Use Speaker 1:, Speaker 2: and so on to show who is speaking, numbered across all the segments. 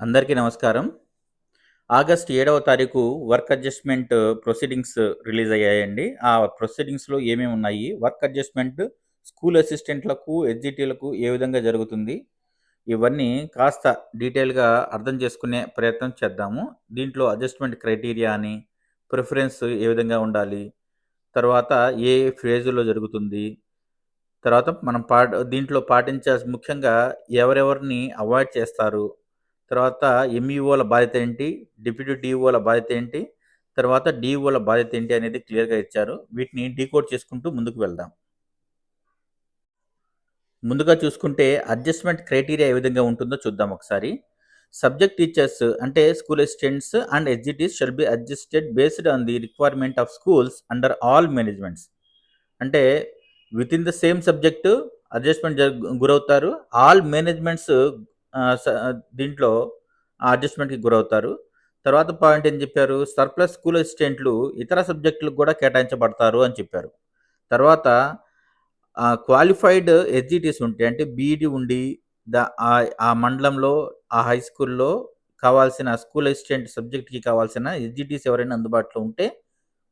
Speaker 1: అందరికీ నమస్కారం. ఆగస్ట్ ఏడవ తారీఖు వర్క్ అడ్జస్ట్మెంట్ ప్రొసీడింగ్స్ రిలీజ్ అయ్యాయండి. ఆ ప్రొసీడింగ్స్లో ఏమేమి ఉన్నాయి? వర్క్ అడ్జస్ట్మెంట్ స్కూల్ అసిస్టెంట్లకు ఎస్జిటీలకు ఏ విధంగా జరుగుతుంది? ఇవన్నీ కాస్త డీటెయిల్గా అర్థం చేసుకునే ప్రయత్నం చేద్దాము. దీంట్లో అడ్జస్ట్మెంట్ క్రైటీరియా అని ప్రిఫరెన్స్ ఏ విధంగా ఉండాలి తర్వాత ఏ ఫేజ్లో జరుగుతుంది తర్వాత మనం పా దీంట్లో పాటించాల్సి ముఖ్యంగా ఎవరెవరిని అవాయిడ్ చేస్తారు తర్వాత ఎంఈఓల బాధ్యత ఏంటి? డిప్యూటీ డిఓల బాధ్యత ఏంటి? తర్వాత డిఓల బాధ్యత ఏంటి అనేది క్లియర్గా ఇచ్చారు. వీటిని డీకోడ్ చేసుకుంటూ ముందుకు వెళ్దాం. ముందుగా చూసుకుంటే అడ్జస్ట్మెంట్ క్రైటీరియా ఏ విధంగా ఉంటుందో చూద్దాం ఒకసారి. సబ్జెక్ట్ టీచర్స్ అంటే school assistants and SGTs shall be adjusted based on the requirement of schools under all managements. అంటే within the same subject adjustment గురవుతారు. ఆల్ మేనేజ్మెంట్స్ దీంట్లో అడ్జస్ట్మెంట్కి గురవుతారు. తర్వాత పాయింట్ ఏం చెప్పారు? సర్ప్లస్ స్కూల్ అసిస్టెంట్లు ఇతర సబ్జెక్టులకు కూడా కేటాయించబడతారు అని చెప్పారు. తర్వాత క్వాలిఫైడ్ ఎస్జిటీస్ ఉంటాయి అంటే బీఈడి ఉండి దా ఆ మండలంలో ఆ హై స్కూల్లో కావాల్సిన స్కూల్ అసిస్టెంట్ సబ్జెక్ట్కి కావాల్సిన ఎస్జిటీస్ ఎవరైనా అందుబాటులో ఉంటే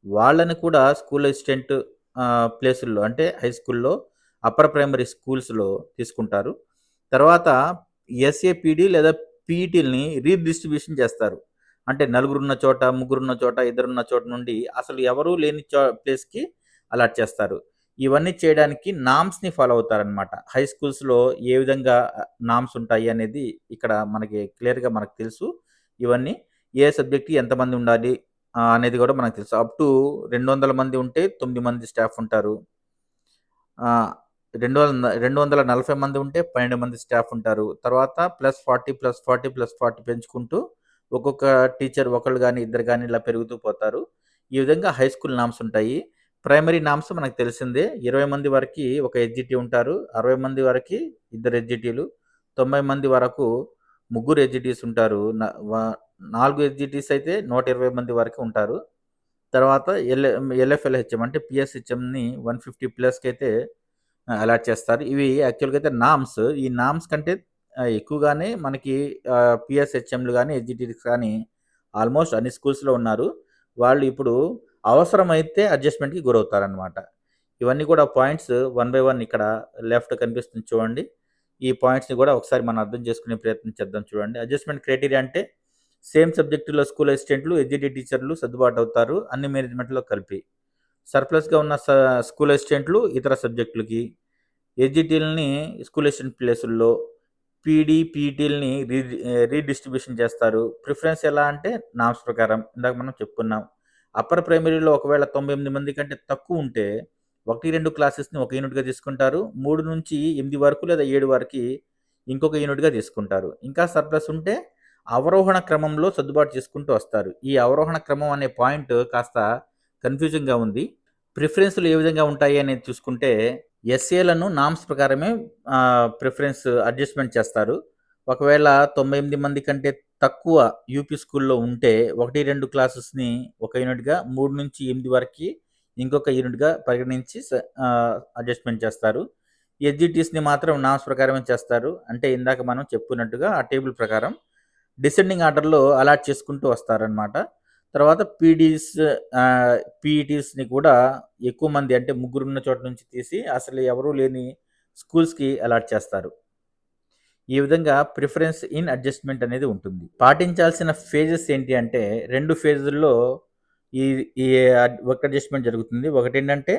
Speaker 1: వాళ్ళని కూడా స్కూల్ అసిస్టెంట్ ప్లేసుల్లో అంటే హై స్కూల్లో అప్పర్ ప్రైమరీ స్కూల్స్లో తీసుకుంటారు. తర్వాత ఎస్ఏపిడి లేదా పీఈటీలని రీడిస్ట్రిబ్యూషన్ చేస్తారు. అంటే నలుగురున్న చోట ముగ్గురున్న చోట ఇద్దరున్న చోట నుండి అసలు ఎవరూ లేని చో ప్లేస్కి అలాట్ చేస్తారు. ఇవన్నీ చేయడానికి నామ్స్ని ఫాలో అవుతారనమాట హై స్కూల్స్లో ఏ విధంగా నామ్స్ ఉంటాయి అనేది ఇక్కడ మనకి క్లియర్గా మనకు తెలుసు. ఇవన్నీ ఏ సబ్జెక్ట్కి ఎంతమంది ఉండాలి అనేది కూడా మనకు తెలుసు. అప్ టు రెండు వందల మంది ఉంటే తొమ్మిది మంది స్టాఫ్ ఉంటారు. రెండు వందల రెండు వందల నలభై మంది ఉంటే పన్నెండు మంది స్టాఫ్ ఉంటారు. తర్వాత plus forty plus forty plus forty పెంచుకుంటూ ఒక్కొక్క టీచర్ ఒకళ్ళు కానీ ఇద్దరు కానీ ఇలా పెరుగుతూ పోతారు. ఈ విధంగా హై స్కూల్ నామ్స్ ఉంటాయి. ప్రైమరీ నామ్స్ మనకు తెలిసిందే. ఇరవై మంది వరకు ఒక ఎడ్జిటీ ఉంటారు. అరవై మంది వరకు ఇద్దరు ఎడ్జిటీలు తొంభై మంది వరకు ముగ్గురు ఎడ్జిటీస్ ఉంటారు. నాలుగు ఎడ్జిటీస్ అయితే నూట ఇరవై మంది వరకు ఉంటారు. తర్వాత ఎల్ ఎల్ఎఫ్ఎల్హెచ్ఎం అంటే పిఎస్హెచ్ఎంని వన్ ఫిఫ్టీ ప్లస్కి అయితే అలాట్ చేస్తారు. ఇవి యాక్చువల్గా అయితే నామ్స్. ఈ నామ్స్ కంటే ఎక్కువగానే మనకి పిఎస్హెచ్ఎంలు కానీ ఎస్జిటిస్ కానీ ఆల్మోస్ట్ అన్ని స్కూల్స్లో ఉన్నారు. వాళ్ళు ఇప్పుడు అవసరమైతే అడ్జస్ట్మెంట్కి గురవుతారనమాట ఇవన్నీ కూడా పాయింట్స్ వన్ బై వన్ ఇక్కడ లెఫ్ట్ కనిపిస్తుంది చూడండి. ఈ పాయింట్స్ని కూడా ఒకసారి మనం అర్థం చేసుకునే ప్రయత్నం చేద్దాం చూడండి. అడ్జస్ట్మెంట్ క్రైటీరియా అంటే సేమ్ సబ్జెక్టులో స్కూల్ అసిస్టెంట్లు ఎడ్జిటీ టీచర్లు సర్దుబాటు అవుతారు. అన్ని మేనేజ్మెంట్లో కలిపి. సర్ప్లస్గా ఉన్న స్కూల్ అసిస్టెంట్లు ఇతర సబ్జెక్టులకి ఎస్జిటీలని స్కూల్ అసిస్టెంట్ ప్లేసుల్లో పీడీ పీటీలని రీ రీడిస్ట్రిబ్యూషన్ చేస్తారు. ప్రిఫరెన్స్ ఎలా అంటే నామ్స్ ప్రకారం ఇందాక మనం చెప్పుకున్నాం. అప్పర్ ప్రైమరీలో ఒకవేళ తొంభై ఎనిమిది మంది కంటే తక్కువ ఉంటే ఒకటి రెండు క్లాసెస్ని ఒక యూనిట్గా తీసుకుంటారు. మూడు నుంచి ఎనిమిది వరకు లేదా ఏడు వరకు ఇంకొక యూనిట్గా తీసుకుంటారు. ఇంకా సర్ప్లస్ ఉంటే అవరోహణ క్రమంలో సర్దుబాటు చేసుకుంటూ వస్తారు. ఈ అవరోహణ క్రమం అనే పాయింట్ కాస్త కన్ఫ్యూజింగ్గా ఉంది. ప్రిఫరెన్స్లు ఏ విధంగా ఉంటాయి అనేది చూసుకుంటే ఎస్ఏలను నామ్స్ ప్రకారమే ప్రిఫరెన్స్ అడ్జస్ట్మెంట్ చేస్తారు. ఒకవేళ తొంభై ఎనిమిది మంది కంటే తక్కువ యూపీ స్కూల్లో ఉంటే ఒకటి రెండు క్లాసెస్ని ఒక యూనిట్గా మూడు నుంచి ఎనిమిది వరకు ఇంకొక యూనిట్గా పరిగణించి అడ్జస్ట్మెంట్ చేస్తారు. ఎస్జిటీస్ని మాత్రం నామ్స్ ప్రకారమే చేస్తారు. అంటే ఇందాక మనం చెప్పుకున్నట్టుగా ఆ టేబుల్ ప్రకారం డిసెండింగ్ ఆర్డర్లో అలాట్ చేసుకుంటూ వస్తారనమాట తర్వాత పీడీస్ పీఈటీస్ని కూడా ఎక్కువ మంది అంటే ముగ్గురున్న చోట నుంచి తీసి అసలు ఎవరూ లేని స్కూల్స్కి అలాట్ చేస్తారు. ఈ విధంగా ప్రిఫరెన్స్ ఇన్ అడ్జస్ట్మెంట్ అనేది ఉంటుంది. పాటించాల్సిన ఫేజెస్ ఏంటి అంటే రెండు ఫేజుల్లో ఈ ఈ వర్క్ అడ్జస్ట్మెంట్ జరుగుతుంది. ఒకటి ఏంటంటే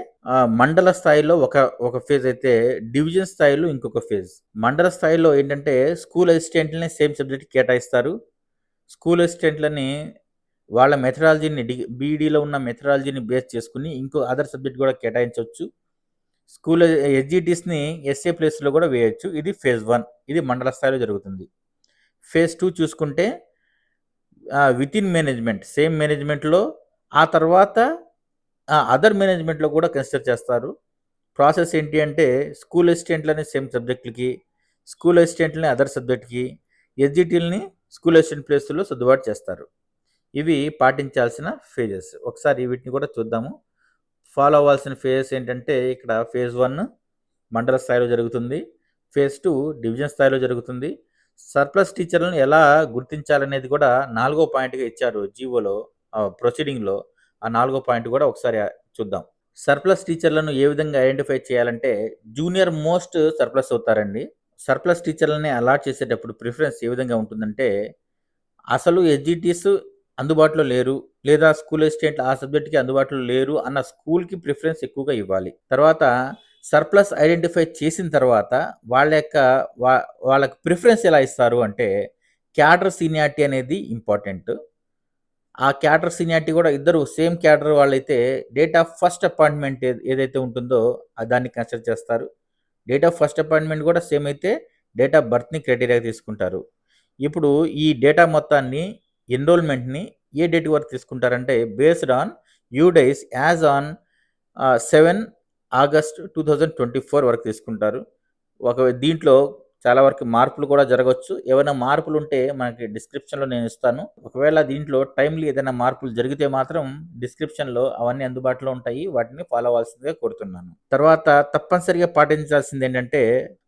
Speaker 1: మండల స్థాయిలో ఒక ఒక ఫేజ్ అయితే డివిజన్ స్థాయిలో ఇంకొక ఫేజ్. మండల స్థాయిలో ఏంటంటే స్కూల్ అసిస్టెంట్లని సేమ్ సబ్జెక్ట్ కేటాయిస్తారు. స్కూల్ అసిస్టెంట్లని వాళ్ళ మెథడాలజీని డి బీఈడీలో ఉన్న మెథడాలజీని బేస్ చేసుకుని ఇంకో అదర్ సబ్జెక్ట్ కూడా కేటాయించవచ్చు. స్కూల్ ఎస్జిటిస్ని ఎస్ఏ ప్లేస్లో కూడా వేయచ్చు. ఇది ఫేజ్ వన్ ఇది మండల స్థాయిలో జరుగుతుంది. ఫేజ్ టూ చూసుకుంటే విత్ ఇన్ మేనేజ్మెంట్ సేమ్ మేనేజ్మెంట్లో ఆ తర్వాత అదర్ మేనేజ్మెంట్లో కూడా కన్సిడర్ చేస్తారు. ప్రాసెస్ ఏంటి అంటే స్కూల్ అసిస్టెంట్లని సేమ్ సబ్జెక్టులకి స్కూల్ అసిస్టెంట్లని అదర్ సబ్జెక్ట్కి ఎస్జిటీలని స్కూల్ అసిస్టెంట్ ప్లేస్లో సర్దుబాటు చేస్తారు. ఇవి పాటించాల్సిన ఫేజెస్ ఒకసారి వీటిని కూడా చూద్దాము. ఫాలో అవ్వాల్సిన ఫేజెస్ ఏంటంటే ఇక్కడ ఫేజ్ వన్ మండల స్థాయిలో జరుగుతుంది. ఫేజ్ టూ డివిజన్ స్థాయిలో జరుగుతుంది. సర్ప్లస్ టీచర్లను ఎలా గుర్తించాలనేది కూడా నాలుగో పాయింట్గా ఇచ్చారు జీవోలో ప్రొసీడింగ్లో ఆ నాలుగో పాయింట్ కూడా ఒకసారి చూద్దాం. సర్ప్లస్ టీచర్లను ఏ విధంగా ఐడెంటిఫై చేయాలంటే జూనియర్ మోస్ట్ సర్ప్లస్ అవుతారండి. సర్ప్లస్ టీచర్లని అలాట్ చేసేటప్పుడు ప్రిఫరెన్స్ ఏ విధంగా ఉంటుందంటే అసలు ఎడ్జిటీస్ అందుబాటులో లేరు. లేదా స్కూల్ అసిస్టెంట్ ఆ సబ్జెక్ట్కి అందుబాటులో లేరు అన్న స్కూల్కి ప్రిఫరెన్స్ ఎక్కువగా ఇవ్వాలి. తర్వాత సర్ప్లస్ ఐడెంటిఫై చేసిన తర్వాత వాళ్ళ యొక్క వా వాళ్ళకి ప్రిఫరెన్స్ ఎలా ఇస్తారు అంటే క్యాడర్ సీనియారిటీ అనేది ఇంపార్టెంట్. ఆ క్యాడర్ సీనియారిటీ కూడా ఇద్దరు సేమ్ క్యాడర్ వాళ్ళైతే డేట్ ఆఫ్ ఫస్ట్ అపాయింట్మెంట్ ఏదైతే ఉంటుందో దాన్ని కన్సిడర్ చేస్తారు. డేట్ ఆఫ్ ఫస్ట్ అపాయింట్మెంట్ కూడా సేమ్ అయితే డేట్ ఆఫ్ బర్త్ని క్రైటీరియా తీసుకుంటారు. ఇప్పుడు ఈ డేటా మొత్తాన్ని ఎన్రోల్మెంట్ని ఏ డేట్ వరకు తీసుకుంటారంటే based on UDISE as on seven August two thousand twenty four వరకు తీసుకుంటారు. ఒక దీంట్లో చాలా వరకు మార్పులు కూడా జరగవచ్చు ఏమైనా మార్పులు ఉంటే మనకి డిస్క్రిప్షన్లో నేను ఇస్తాను. ఒకవేళ దీంట్లో టైంలీ ఏదైనా మార్పులు జరిగితే మాత్రం డిస్క్రిప్షన్లో అవన్నీ అందుబాటులో ఉంటాయి. వాటిని ఫాలో అవ్వాల్సిందిగా కోరుతున్నాను. తర్వాత తప్పనిసరిగా పాటించాల్సింది ఏంటంటే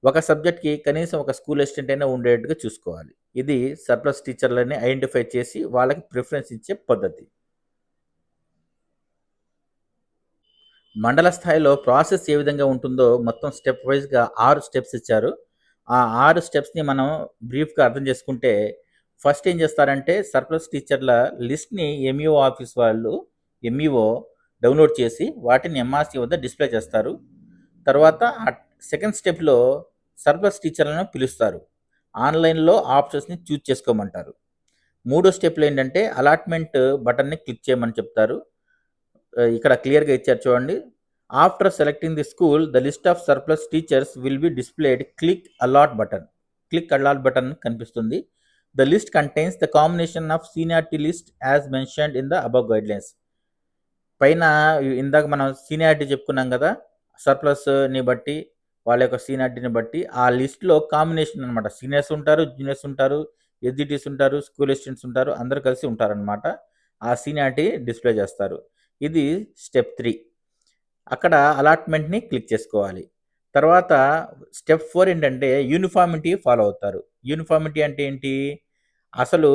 Speaker 1: ఒక సబ్జెక్ట్కి కనీసం ఒక స్కూల్ అసిస్టెంట్ అయినా ఉండేట్టుగా చూసుకోవాలి. ఇది సర్ప్లస్ టీచర్లని ఐడెంటిఫై చేసి వాళ్ళకి ప్రిఫరెన్స్ ఇచ్చే పద్ధతి. మండల స్థాయిలో ప్రాసెస్ ఏ విధంగా ఉంటుందో మొత్తం స్టెప్ వైజ్గా ఆరు స్టెప్స్ ఇచ్చారు. ఆ ఆరు స్టెప్స్ని మనం బ్రీఫ్గా అర్థం చేసుకుంటే ఫస్ట్ ఏం చేస్తారంటే సర్ప్లస్ టీచర్ల లిస్ట్ని ఎంఈఓ ఆఫీస్ వాళ్ళు ఎంఈఓ డౌన్లోడ్ చేసి వాటిని ఎంఆర్సీ వద్ద డిస్ప్లే చేస్తారు. తర్వాత సెకండ్ స్టెప్లో సర్ప్లస్ టీచర్లను పిలుస్తారు. ఆన్లైన్లో ఆప్షన్స్ని చూజ్ చేసుకోమంటారు. మూడో స్టెప్లో ఏంటంటే అలాట్మెంట్ బటన్ని క్లిక్ చేయమని చెప్తారు. ఇక్కడ క్లియర్గా ఇచ్చారు చూడండి. After selecting the school the list of surplus teachers will be displayed click allot button click allot button కనిపిస్తుంది. The list contains the combination of seniority list as mentioned in the above guidelines పైన ఇందాక మనం seniority చెప్పుకున్నాం కదా సర్ప్లస్ని బట్టి వాళ్ళ యొక్క సీనియారిటీని బట్టి ఆ లిస్ట్లో కాంబినేషన్ అనమాట సీనియర్స్ ఉంటారు జూనియర్స్ ఉంటారు ఎస్జిటీస్ ఉంటారు స్కూల్ అసిస్టెంట్స్ ఉంటారు అందరు కలిసి ఉంటారనమాట ఆ సీనియారిటీ డిస్ప్లే చేస్తారు. ఇది స్టెప్ త్రీ అక్కడ అలాట్మెంట్ని క్లిక్ చేసుకోవాలి. తర్వాత స్టెప్ ఫోర్ ఏంటంటే యూనిఫార్మిటీ ఫాలో అవుతారు. యూనిఫార్మిటీ అంటే ఏంటి? అసలు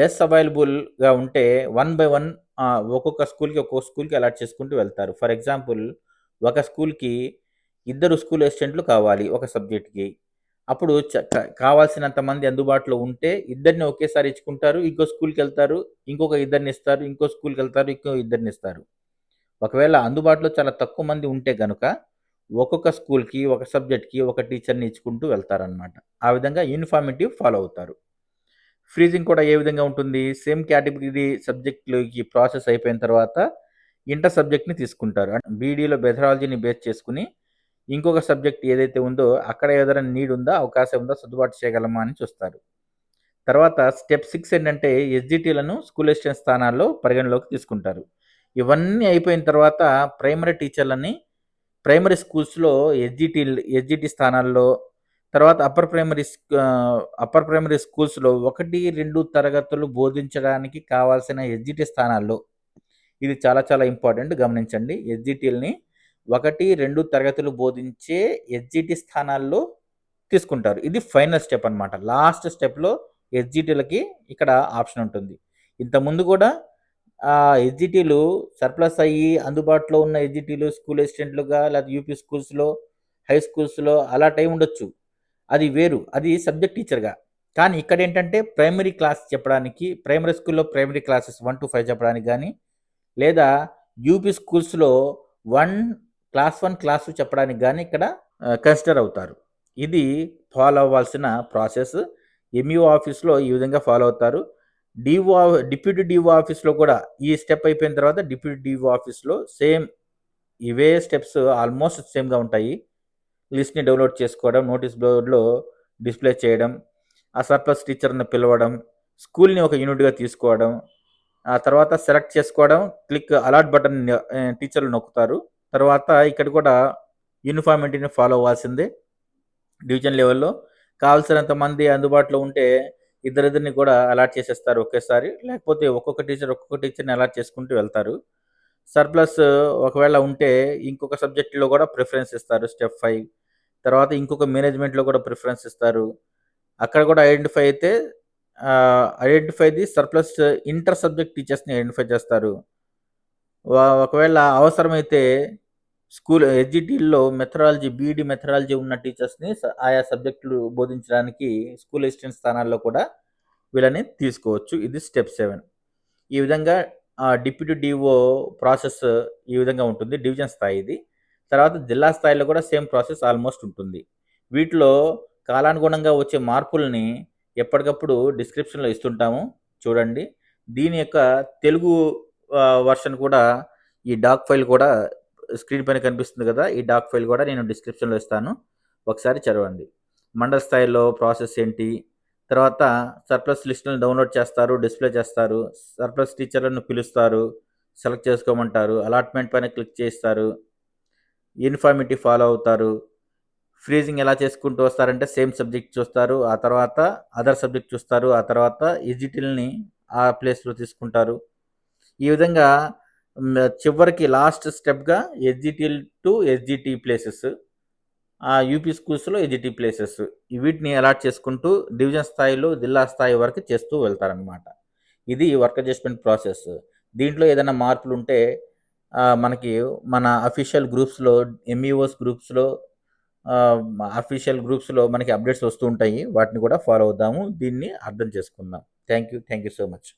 Speaker 1: లెస్ అవైలబుల్గా ఉంటే వన్ బై వన్ ఒక్కొక్క స్కూల్కి ఒక్కొక్క స్కూల్కి అలాట్ చేసుకుంటూ వెళ్తారు. ఫర్ ఎగ్జాంపుల్ ఒక స్కూల్కి ఇద్దరు స్కూల్ అసిస్టెంట్లు కావాలి ఒక సబ్జెక్ట్కి. అప్పుడు కావాల్సినంత మంది అందుబాటులో ఉంటే ఇద్దరిని ఒకేసారి ఇచ్చుకుంటారు ఇంకో స్కూల్కి వెళ్తారు ఇంకొక ఇద్దరిని ఇస్తారు ఇంకో స్కూల్కి వెళ్తారు ఇంకో ఇద్దరిని ఇస్తారు. ఒకవేళ అందుబాటులో చాలా తక్కువ మంది ఉంటే కనుక ఒక్కొక్క స్కూల్కి ఒక సబ్జెక్ట్కి ఒక టీచర్ని ఇచ్చుకుంటూ వెళ్తారనమాట ఆ విధంగా యూనిఫార్మిటీ ఫాలో అవుతారు. ఫ్రీజింగ్ కూడా ఏ విధంగా ఉంటుంది? సేమ్ కేటగిరీ సబ్జెక్టులకి ప్రాసెస్ అయిపోయిన తర్వాత ఇంటర్ సబ్జెక్ట్ని తీసుకుంటారు. బీడీలో బెథరాలజీని బేస్ చేసుకుని ఇంకొక సబ్జెక్ట్ ఏదైతే ఉందో అక్కడ ఏదైనా నీడ్ ఉందా అవకాశం ఉందా సర్దుబాటు చేయగలమా అని చూస్తారు. తర్వాత స్టెప్ సిక్స్ ఏంటంటే ఎస్జిటీలను స్కూల్ అసిస్టెంట్ స్థానాల్లో పరిగణలోకి తీసుకుంటారు. ఇవన్నీ అయిపోయిన తర్వాత ప్రైమరీ టీచర్లని ప్రైమరీ స్కూల్స్లో ఎస్జిటి ఎస్జిటి స్థానాల్లో తర్వాత అప్పర్ ప్రైమరీ అప్పర్ ప్రైమరీ స్కూల్స్లో ఒకటి రెండు తరగతులు బోధించడానికి కావాల్సిన ఎస్జిటి స్థానాల్లో. ఇది చాలా చాలా ఇంపార్టెంట్ గమనించండి. ఎస్జిటిల్ని ఒకటి రెండు తరగతులు బోధించే ఎస్జిటి స్థానాల్లో తీసుకుంటారు. ఇది ఫైనల్ స్టెప్ అనమాట లాస్ట్ స్టెప్లో ఎస్జిటీలకి ఇక్కడ ఆప్షన్ ఉంటుంది. ఇంతకుముందు కూడా ఎస్జిటీలు సర్ప్లస్ అయ్యి అందుబాటులో ఉన్న ఎస్జిటీలు స్కూల్ అసిస్టెంట్లుగా లేదా యూపీ స్కూల్స్లో హై స్కూల్స్లో అలా టైం ఉండొచ్చు. అది వేరు. అది సబ్జెక్ట్ టీచర్గా. కానీ ఇక్కడ ఏంటంటే ప్రైమరీ క్లాస్ చెప్పడానికి ప్రైమరీ స్కూల్లో primary classes one to five చెప్పడానికి కానీ లేదా యూపీ స్కూల్స్లో one class one class two చెప్పడానికి కానీ ఇక్కడ కన్సిడర్ అవుతారు. ఇది ఫాలో అవ్వాల్సిన ప్రాసెస్. ఎంఈఓ ఆఫీస్లో ఈ విధంగా ఫాలో అవుతారు. డిఓ డిప్యూటీ డిఓ ఆఫీస్లో కూడా ఈ స్టెప్ అయిపోయిన తర్వాత డిప్యూటీ డిఓ ఆఫీస్లో సేమ్ ఇవే స్టెప్స్ ఆల్మోస్ట్ సేమ్గా ఉంటాయి. లిస్ట్ని డౌన్లోడ్ చేసుకోవడం నోటీస్ బోర్డులో డిస్ప్లే చేయడం ఆ సర్ప్లస్ టీచర్ని పిలవడం స్కూల్ని ఒక యూనిట్గా తీసుకోవడం ఆ తర్వాత సెలెక్ట్ చేసుకోవడం క్లిక్ అలాట్ బటన్ టీచర్లు నొక్కుతారు. తర్వాత ఇక్కడ కూడా యూనిఫార్మిటీని ఫాలో అవ్వాల్సిందే. డివిజన్ లెవెల్లో కావాల్సినంత మంది అందుబాటులో ఉంటే ఇద్దరిద్దరిని కూడా అలాట్ చేసేస్తారు ఒకేసారి. లేకపోతే ఒక్కొక్క టీచర్ ఒక్కొక్క టీచర్ని అలాట్ చేసుకుంటూ వెళ్తారు. సర్ప్లస్ ఒకవేళ ఉంటే ఇంకొక సబ్జెక్టులో కూడా ప్రిఫరెన్స్ ఇస్తారు స్టెప్ ఫైవ్. తర్వాత ఇంకొక మేనేజ్మెంట్లో కూడా ప్రిఫరెన్స్ ఇస్తారు. అక్కడ కూడా ఐడెంటిఫై అయితే identify the surplus inter subject టీచర్స్ని identify చేస్తారు. వా- ఒకవేళ అవసరమైతే స్కూల్ ఎడ్జిటీల్లో మెథడాలజీ బీఈడి మెథడాలజీ ఉన్న టీచర్స్ని ఆయా సబ్జెక్టులు బోధించడానికి స్కూల్ అసిస్టెంట్ స్థానాల్లో కూడా వీళ్ళని తీసుకోవచ్చు. ఇది స్టెప్ సెవెన్. ఈ విధంగా డిప్యూటీ డిఓ ప్రాసెస్ ఈ విధంగా ఉంటుంది. డివిజన్ స్థాయి ఇది. తర్వాత జిల్లా స్థాయిలో కూడా సేమ్ ప్రాసెస్ ఆల్మోస్ట్ ఉంటుంది. వీటిలో కాలానుగుణంగా వచ్చే మార్పుల్ని ఎప్పటికప్పుడు డిస్క్రిప్షన్లో ఇస్తుంటాము. చూడండి. దీని యొక్క తెలుగు వర్షన్ కూడా ఈ డాక్ ఫైల్ కూడా స్క్రీన్ పైన కనిపిస్తుంది కదా ఈ డాక్ ఫైల్ కూడా నేను డిస్క్రిప్షన్లో ఇస్తాను. ఒకసారి చదవండి. మండల స్థాయిలో ప్రాసెస్ ఏంటి? తర్వాత సర్ప్లస్ లిస్టులను డౌన్లోడ్ చేస్తారు డిస్ప్లే చేస్తారు సర్ప్లస్ టీచర్లను పిలుస్తారు సెలెక్ట్ చేసుకోమంటారు అలాట్మెంట్ పైన క్లిక్ చేస్తారు యూనిఫార్మిటీ ఫాలో అవుతారు ఫ్రీజింగ్ ఎలా చేసుకుంటూ వస్తారంటే సేమ్ సబ్జెక్ట్ చూస్తారు ఆ తర్వాత అదర్ సబ్జెక్ట్ చూస్తారు ఆ తర్వాత ఈజిటిల్ని ఆ ప్లేస్లో తీసుకుంటారు. ఈ విధంగా చివరికి లాస్ట్ స్టెప్గా ఎస్జిటిల్ టు ఎస్జిటి ప్లేసెస్ ఆ యూపీ స్కూల్స్లో ఎజిటి ప్లేసెస్ వీటిని అలాట్ చేసుకుంటూ డివిజన్ స్థాయిలో జిల్లా స్థాయి వరకు చేస్తూ వెళ్తారనమాట ఇది వర్క్ అడ్జస్ట్మెంట్ ప్రాసెస్ దీంట్లో ఏదైనా మార్పులు ఉంటే మనకి మన అఫీషియల్ గ్రూప్స్లో ఎంఈఓస్ గ్రూప్స్లో అఫీషియల్ గ్రూప్స్లో మనకి అప్డేట్స్ వస్తూ ఉంటాయి. వాటిని కూడా ఫాలో అవుదాము. దీన్ని అర్థం చేసుకుందాం. Thank you thank you so much